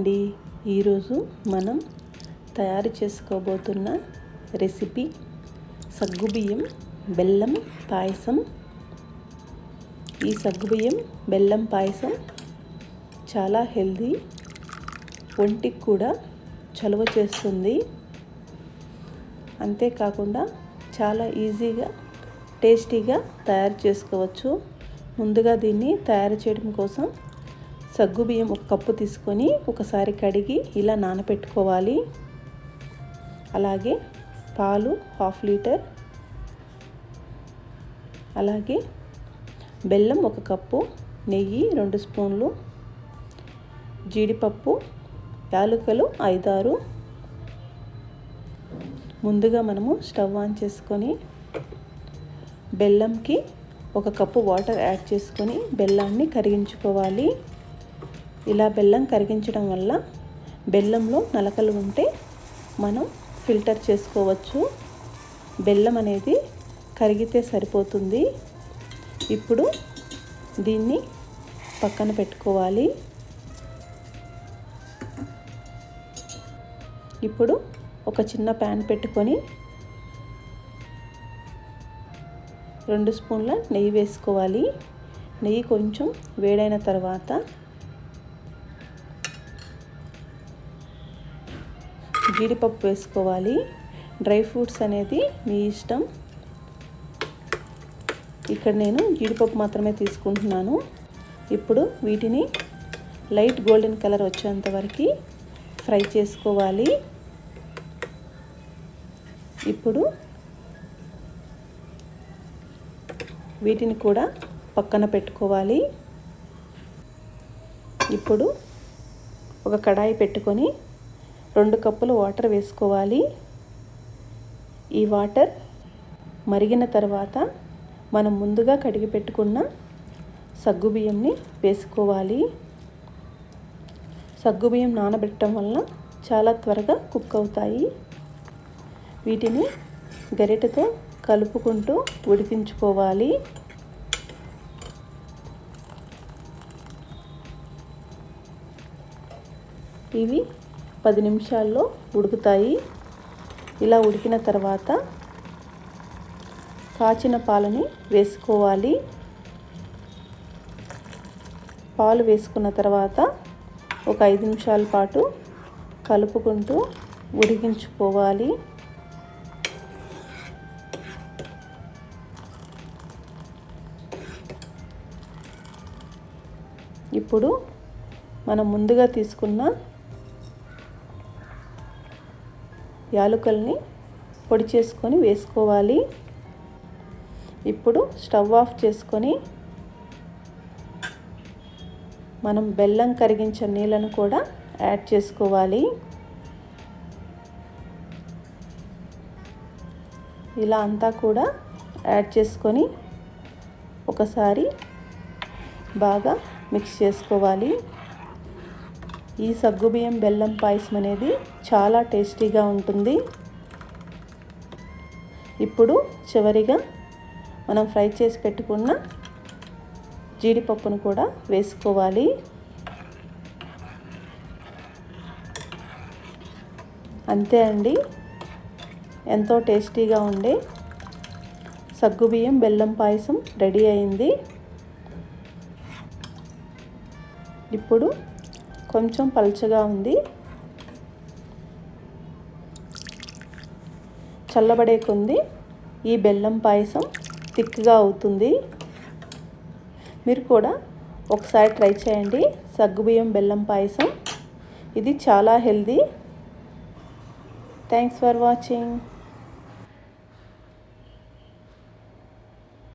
అండి ఈరోజు మనం తయారు చేసుకోబోతున్న రెసిపీ సగ్గుబియ్యం బెల్లం పాయసం. ఈ సగ్గుబియ్యం బెల్లం పాయసం చాలా హెల్దీ ఒంటికి కూడా చలువ చేస్తుంది. అంతేకాకుండా చాలా ఈజీగా టేస్టీగా తయారు చేసుకోవచ్చు. ముందుగా దీన్ని తయారు చేయడం కోసం సగ్గు బియ్యం ఒక కప్పు తీసుకొని ఒకసారి కడిగి ఇలా నానబెట్టుకోవాలి అలాగే పాలు హాఫ్ లీటర్. అలాగే బెల్లం ఒక కప్పు నెయ్యి రెండు స్పూన్లు జీడిపప్పు యాలకులు ఐదారు. ముందుగా మనము స్టవ్ ఆన్ చేసుకొని బెల్లంకి ఒక కప్పు వాటర్ యాడ్ చేసుకొని బెల్లాన్ని కరిగించుకోవాలి. ఇలా బెల్లం కరిగించడం వల్ల బెల్లంలో నలకలు ఉంటే మనం ఫిల్టర్ చేసుకోవచ్చు. బెల్లం అనేది కరిగితే సరిపోతుంది. ఇప్పుడు దీన్ని పక్కన పెట్టుకోవాలి. ఇప్పుడు ఒక చిన్న ప్యాన్ పెట్టుకొని రెండు స్పూన్ల నెయ్యి వేసుకోవాలి. నెయ్యి కొంచెం వేడైన తర్వాత జీడిపప్పు వేసుకోవాలి. డ్రై ఫ్రూట్స్ అనేది మీ ఇష్టం. ఇక్కడ నేను జీడిపప్పు మాత్రమే తీసుకుంటున్నాను. ఇప్పుడు వీటిని లైట్ గోల్డెన్ కలర్ వచ్చేంత వరకు ఫ్రై చేసుకోవాలి. ఇప్పుడు వీటిని కూడా పక్కన పెట్టుకోవాలి. ఇప్పుడు ఒక కడాయి పెట్టుకొని రెండు కప్పులు వాటర్ వేసుకోవాలి. ఈ వాటర్ మరిగిన తర్వాత మనం ముందుగా కడిగి పెట్టుకున్న సగ్గుబియ్యంని వేసుకోవాలి. సగ్గుబియ్యం నానబెట్టడం వలన చాలా త్వరగా కుక్ అవుతాయి. వీటిని గరిటెతో కలుపుకుంటూ ఉడికించుకోవాలి. ఇవి పది నిమిషాల్లో ఉడుకుతాయి. ఇలా ఉడికిన తర్వాత కాచిన పాలని వేసుకోవాలి. పాలు వేసుకున్న తర్వాత ఒక ఐదు నిమిషాల పాటు కలుపుకుంటూ ఉడికించుకోవాలి. ఇప్పుడు మనం ముందుగా తీసుకున్న యాలుకల్ని పొడి చేసుకొని వేసుకోవాలి. ఇప్పుడు స్టవ్ ఆఫ్ చేసుకొని మనం బెల్లం కరిగించిన నీళ్ళను కూడా యాడ్ చేసుకోవాలి. ఇలా అంతా కూడా యాడ్ చేసుకొని ఒకసారి బాగా మిక్స్ చేసుకోవాలి. ఈ సగ్గుబియ్యం బెల్లం పాయసం అనేది చాలా టేస్టీగా ఉంటుంది. ఇప్పుడు చివరిగా మనం ఫ్రై చేసి పెట్టుకున్న జీడిపప్పును కూడా వేసుకోవాలి. అంతే అండి. ఎంతో టేస్టీగా ఉండే సగ్గుబియ్యం బెల్లం పాయసం రెడీ అయింది. ఇప్పుడు కొంచెం పల్చగా ఉంది. చల్లబడే కొంది. ఈ బెల్లం పాయసం థిక్గా అవుతుంది. మీరు కూడా ఒకసారి ట్రై చేయండి. సగ్గుబియ్యం బెల్లం పాయసం. ఇది చాలా హెల్దీ. Thanks for watching.